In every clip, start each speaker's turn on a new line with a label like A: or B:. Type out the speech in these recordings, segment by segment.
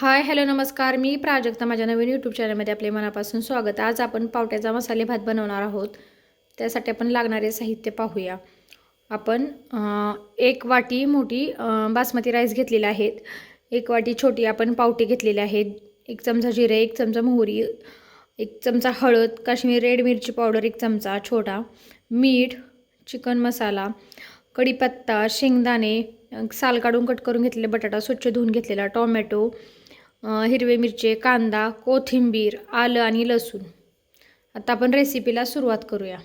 A: Hi hello नमस्कार. मी प्राजक्ता माझ्या नवीन YouTube चॅनलमध्ये आपले मनापासून स्वागत. आज आपण पावट्याचा मसाले भात बनवणार आहोत. त्यासाठी आपण लागणारे साहित्य पाहूया. आपण एक वाटी मोठी बासमती राईस घेतलेला आहेत. एक वाटी छोटी आपण पावटी घेतलेले आहेत एक चमचा जिरे एक चमचा मोहरी एक चमचा हळद काश्मीर रेड मिरची पावडर एक चमचा छोटा मीठ चिकन मसाला कढीपत्ता शेंगदाणे साल काढून कट करून घेतलेला बटाटा स्वच्छ धुवून घेतलेला टोमॅटो हिरवे मिरचे कांदा कोथिंबीर आलं आणि लसूण. आता आपण रेसिपीला सुरुवात करूया.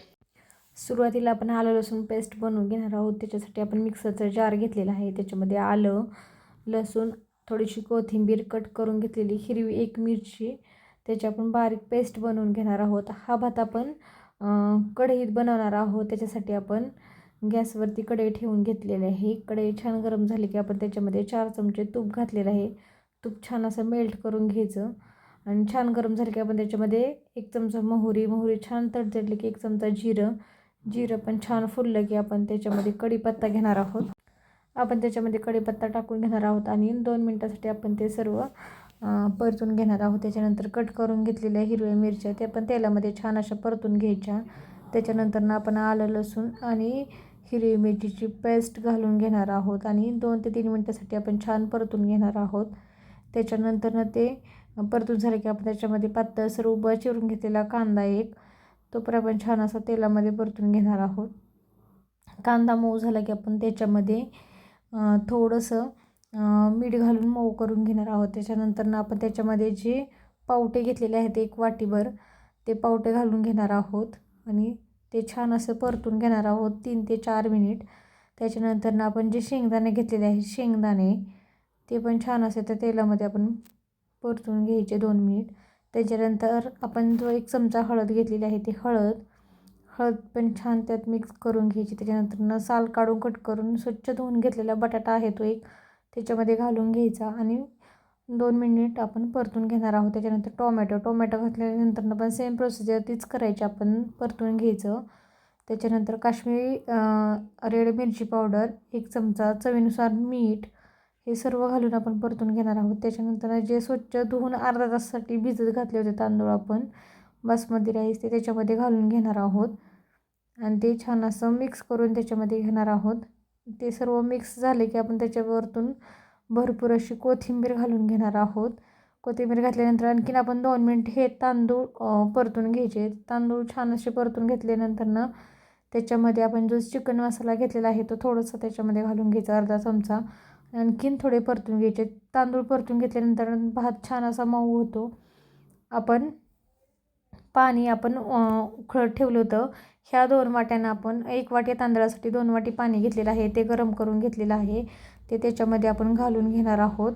A: सुरुवातीला आपण आलं लसूण पेस्ट बनवून घेणार आहोत. त्याच्यासाठी आपण मिक्सरचा जार घेतलेला आहे. त्याच्यामध्ये आलं लसूण थोडीशी कोथिंबीर कट करून घेतलेली हिरवी एक मिरची. त्याची आपण बारीक पेस्ट बनवून घेणार आहोत. हा भात आपण कढईत बनवणार आहोत. त्याच्यासाठी आपण गॅसवरती कढई ठेवून घेतलेली आहे. कढई छान गरम झाली की आपण त्याच्यामध्ये चार चमचे तूप घातलेलं आहे. तूप छान असं मेल्ट करून घ्यायचं. आणि छान गरम झालं की आपण त्याच्यामध्ये एक चमचा मोहरी मोहरी छान तडतडली की एक चमचा जिरं. जिरं पण छान फुललं की आपण त्याच्यामध्ये कढीपत्ता घेणार आहोत. आपण त्याच्यामध्ये कढीपत्ता टाकून घेणार आहोत आणि दोन मिनटासाठी आपण ते सर्व परतून घेणार आहोत. त्याच्यानंतर कट करून घेतलेल्या हिरव्या मिरच्या त्या पण तेलामध्ये छान अशा परतून घ्यायच्या. त्याच्यानंतर आपण आलं लसूण आणि हिरवी मिरचीची पेस्ट घालून घेणार आहोत आणि दोन ते तीन मिनटासाठी आपण छान परतून घेणार आहोत. त्याच्यानंतर ते परतून झालं की आपण त्याच्यामध्ये पातळसर उभा चिरून घेतलेला कांदा एक तो पण आपण छान असा तेलामध्ये परतून घेणार आहोत. कांदा मऊ झाला की आपण त्याच्यामध्ये थोडंसं मीठ घालून मऊ करून घेणार आहोत. त्याच्यानंतर आपण त्याच्यामध्ये जे पावटे घेतलेले आहेत एक वाटीभर ते पावटे घालून घेणार आहोत आणि ते छान असं परतून घेणार आहोत तीन ते चार मिनिट. त्याच्यानंतर आपण जे शेंगदाणे घेतलेले आहेत शेंगदाणे ते पण छान असे त्या तेलामध्ये आपण परतून घ्यायचे दोन मिनिट. त्याच्यानंतर आपण जो एक चमचा हळद घेतलेली आहे ती हळद हळद पण छान त्यात मिक्स करून घ्यायची. त्याच्यानंतर न साल काढून कट करून स्वच्छ धुवून घेतलेला बटाटा आहे तो एक त्याच्यामध्ये घालून घ्यायचा आणि दोन मिनिट आपण परतून घेणार आहोत. त्याच्यानंतर टोमॅटो टोमॅटो घातल्यानंतर पण सेम प्रोसिजर तीच करायची आपण परतून घ्यायचं. त्याच्यानंतर काश्मीरी रेड मिरची पावडर एक चमचा चवीनुसार मीठ हे सर्व घालून आपण परतून घेणार आहोत. त्याच्यानंतर जे स्वच्छ धुवून अर्धा तासासाठी भिजत घातले होते तांदूळ आपण बासमती राईस ते त्याच्यामध्ये घालून घेणार आहोत. आणि ते छान असं मिक्स करून त्याच्यामध्ये घेणार आहोत. ते सर्व मिक्स झाले की आपण त्याच्यावरतून भरपूर अशी कोथिंबीर घालून घेणार आहोत. कोथिंबीर घातल्यानंतर आणखीन आपण दोन मिनिट हे तांदूळ परतून घ्यायचे. तांदूळ छान असे परतून घेतल्यानंतर ना त्याच्यामध्ये आपण जो चिकन मसाला घेतलेला आहे तो थोडंसं त्याच्यामध्ये घालून घ्यायचा अर्धा चमचा. आणखीन थोडे परतून घ्यायचे. तांदूळ परतून घेतल्यानंतर भात छान असा मऊ होतो. आपण पाणी आपण उखळत उकळत ठेवलं होतं. ह्या दोन वाट्यांना आपण एक वाटी तांदळासाठी दोन वाटी पाणी घेतलेलं आहे. ते गरम करून घेतलेलं आहे. ते त्याच्यामध्ये आपण घालून घेणार आहोत.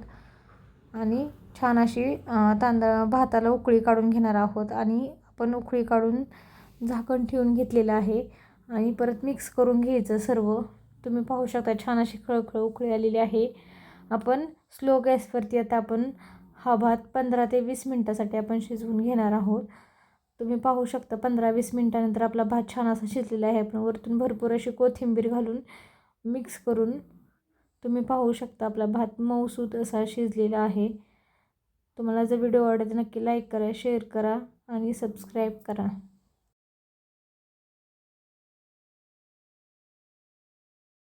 A: आणि छान अशी तांदळा भाताला उकळी काढून घेणार आहोत. आणि आपण उकळी काढून झाकण ठेवून घेतलेलं आहे. आणि परत मिक्स करून घ्यायचं सर्व. तुम्ही पाहू शकता छान अशी खळखळ उकळी आलेली आहे. आपण स्लो गॅसवरती आता आपण हा भात पंधरा ते वीस मिनटासाठी आपण शिजवून घेणार आहोत. तुम्ही पाहू शकता पंधरा वीस मिनटानंतर आपला भात छान असा शिजलेला आहे. आपण वरतून भरपूर अशी कोथिंबीर घालून मिक्स करून तुम्ही पाहू शकता आपला भात मऊसूत असा शिजलेला आहे. तुम्हाला जर व्हिडिओ आवडला तर नक्की लाईक करा शेअर करा आणि सबस्क्राईब करा.